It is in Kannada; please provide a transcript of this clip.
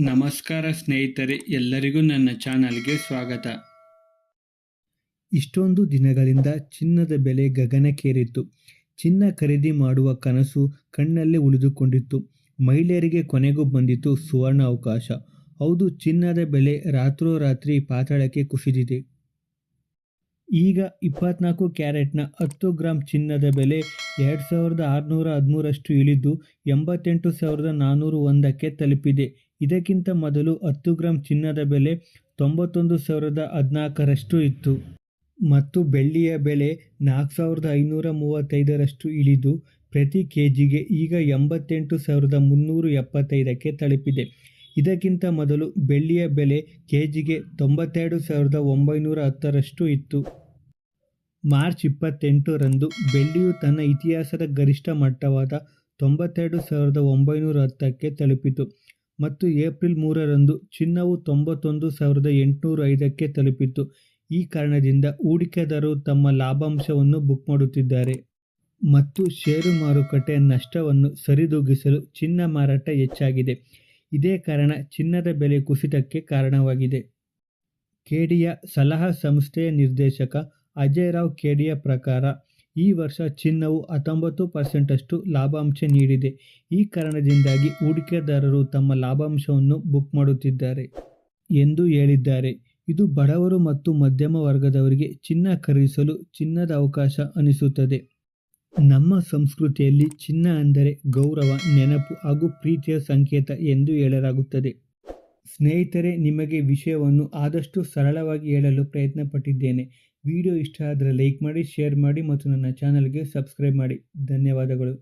ನಮಸ್ಕಾರ ಸ್ನೇಹಿತರೆ, ಎಲ್ಲರಿಗೂ ನನ್ನ ಚಾನಲ್ಗೆ ಸ್ವಾಗತ. ಇಷ್ಟೊಂದು ದಿನಗಳಿಂದ ಚಿನ್ನದ ಬೆಲೆ ಗಗನಕ್ಕೇರಿತ್ತು. ಚಿನ್ನ ಖರೀದಿ ಮಾಡುವ ಕನಸು ಕಣ್ಣಲ್ಲೇ ಉಳಿದುಕೊಂಡಿತ್ತು. ಮಹಿಳೆಯರಿಗೆ ಕೊನೆಗೂ ಬಂದಿತು ಸುವರ್ಣ ಅವಕಾಶ. ಹೌದು, ಚಿನ್ನದ ಬೆಲೆ ರಾತ್ರೋರಾತ್ರಿ ಪಾತಾಳಕ್ಕೆ ಕುಸಿದಿದೆ. ಈಗ ಇಪ್ಪತ್ನಾಲ್ಕು ಕ್ಯಾರೆಟ್ನ ಹತ್ತು ಗ್ರಾಂ ಚಿನ್ನದ ಬೆಲೆ ಎರಡು ಸಾವಿರದ ಆರುನೂರ ಹದಿಮೂರಷ್ಟು ಇಳಿದು ಎಂಬತ್ತೆಂಟು ಸಾವಿರದ ನಾನ್ನೂರು ಒಂದಕ್ಕೆ ತಲುಪಿದೆ. ಇದಕ್ಕಿಂತ ಮೊದಲು ಹತ್ತು ಗ್ರಾಂ ಚಿನ್ನದ ಬೆಲೆ ತೊಂಬತ್ತೊಂದು ಸಾವಿರದ ಹದಿನಾಲ್ಕರಷ್ಟು ಇತ್ತು. ಮತ್ತು ಬೆಳ್ಳಿಯ ಬೆಲೆ ನಾಲ್ಕು ಸಾವಿರದ ಐನೂರ ಮೂವತ್ತೈದರಷ್ಟು ಇಳಿದು ಪ್ರತಿ ಕೆ ಜಿಗೆ ಈಗ ಎಂಬತ್ತೆಂಟು ಸಾವಿರದ ಮುನ್ನೂರ ಎಪ್ಪತ್ತೈದಕ್ಕೆ ತಲುಪಿದೆ. ಇದಕ್ಕಿಂತ ಮೊದಲು ಬೆಳ್ಳಿಯ ಬೆಲೆ ಕೆ ಜಿಗೆ ತೊಂಬತ್ತೆರಡು ಸಾವಿರದ ಒಂಬೈನೂರ ಹತ್ತರಷ್ಟು ಇತ್ತು. ಮಾರ್ಚ್ ಇಪ್ಪತ್ತೆಂಟರಂದು ಬೆಳ್ಳಿಯು ತನ್ನ ಇತಿಹಾಸದ ಗರಿಷ್ಠ ಮಟ್ಟವಾದ ತೊಂಬತ್ತೆರಡು ಸಾವಿರದ ಒಂಬೈನೂರ ಹತ್ತಕ್ಕೆ ತಲುಪಿತು ಮತ್ತು ಏಪ್ರಿಲ್ ಮೂರರಂದು ಚಿನ್ನವು ತೊಂಬತ್ತೊಂದು ಸಾವಿರದ ಎಂಟುನೂರ ಐದಕ್ಕೆ ತಲುಪಿತು. ಈ ಕಾರಣದಿಂದ ಹೂಡಿಕೆದಾರರು ತಮ್ಮ ಲಾಭಾಂಶವನ್ನು ಬುಕ್ ಮಾಡುತ್ತಿದ್ದಾರೆ ಮತ್ತು ಷೇರು ಮಾರುಕಟ್ಟೆ ನಷ್ಟವನ್ನು ಸರಿದೂಗಿಸಲು ಚಿನ್ನ ಮಾರಾಟ ಹೆಚ್ಚಾಗಿದೆ. ಇದೇ ಕಾರಣ ಚಿನ್ನದ ಬೆಲೆ ಕುಸಿತಕ್ಕೆ ಕಾರಣವಾಗಿದೆ. ಕೆಡಿಯ ಸಲಹಾ ಸಂಸ್ಥೆಯ ನಿರ್ದೇಶಕ ಅಜಯ್ ರಾವ್ ಕೆಡಿಯ ಪ್ರಕಾರ ಈ ವರ್ಷ ಚಿನ್ನವು ಹತ್ತೊಂಬತ್ತು ಪರ್ಸೆಂಟಷ್ಟು ಲಾಭಾಂಶ ನೀಡಿದೆ. ಈ ಕಾರಣದಿಂದಾಗಿ ಹೂಡಿಕೆದಾರರು ತಮ್ಮ ಲಾಭಾಂಶವನ್ನು ಬುಕ್ ಮಾಡುತ್ತಿದ್ದಾರೆ ಎಂದು ಹೇಳಿದ್ದಾರೆ. ಇದು ಬಡವರು ಮತ್ತು ಮಧ್ಯಮ ವರ್ಗದವರಿಗೆ ಚಿನ್ನ ಖರೀದಿಸಲು ಚಿನ್ನದ ಅವಕಾಶ ಅನಿಸುತ್ತದೆ. ನಮ್ಮ ಸಂಸ್ಕೃತಿಯಲ್ಲಿ ಚಿನ್ನ ಅಂದರೆ ಗೌರವ, ನೆನಪು ಹಾಗೂ ಪ್ರೀತಿಯ ಸಂಕೇತ ಎಂದು ಹೇಳಲಾಗುತ್ತದೆ. ಸ್ನೇಹಿತರೆ, ನಿಮಗೆ ವಿಷಯವನ್ನು ಆದಷ್ಟು ಸರಳವಾಗಿ ಹೇಳಲು ಪ್ರಯತ್ನ ಪಟ್ಟಿದ್ದೇನೆ ವಿಡಿಯೋ ಇಷ್ಟ ಆದರೆ ಲೈಕ್ ಮಾಡಿ, ಶೇರ್ ಮಾಡಿ ಮತ್ತು ನನ್ನ ಚಾನಲ್ಗೆ ಸಬ್ಸ್ಕ್ರೈಬ್ ಮಾಡಿ. ಧನ್ಯವಾದಗಳು.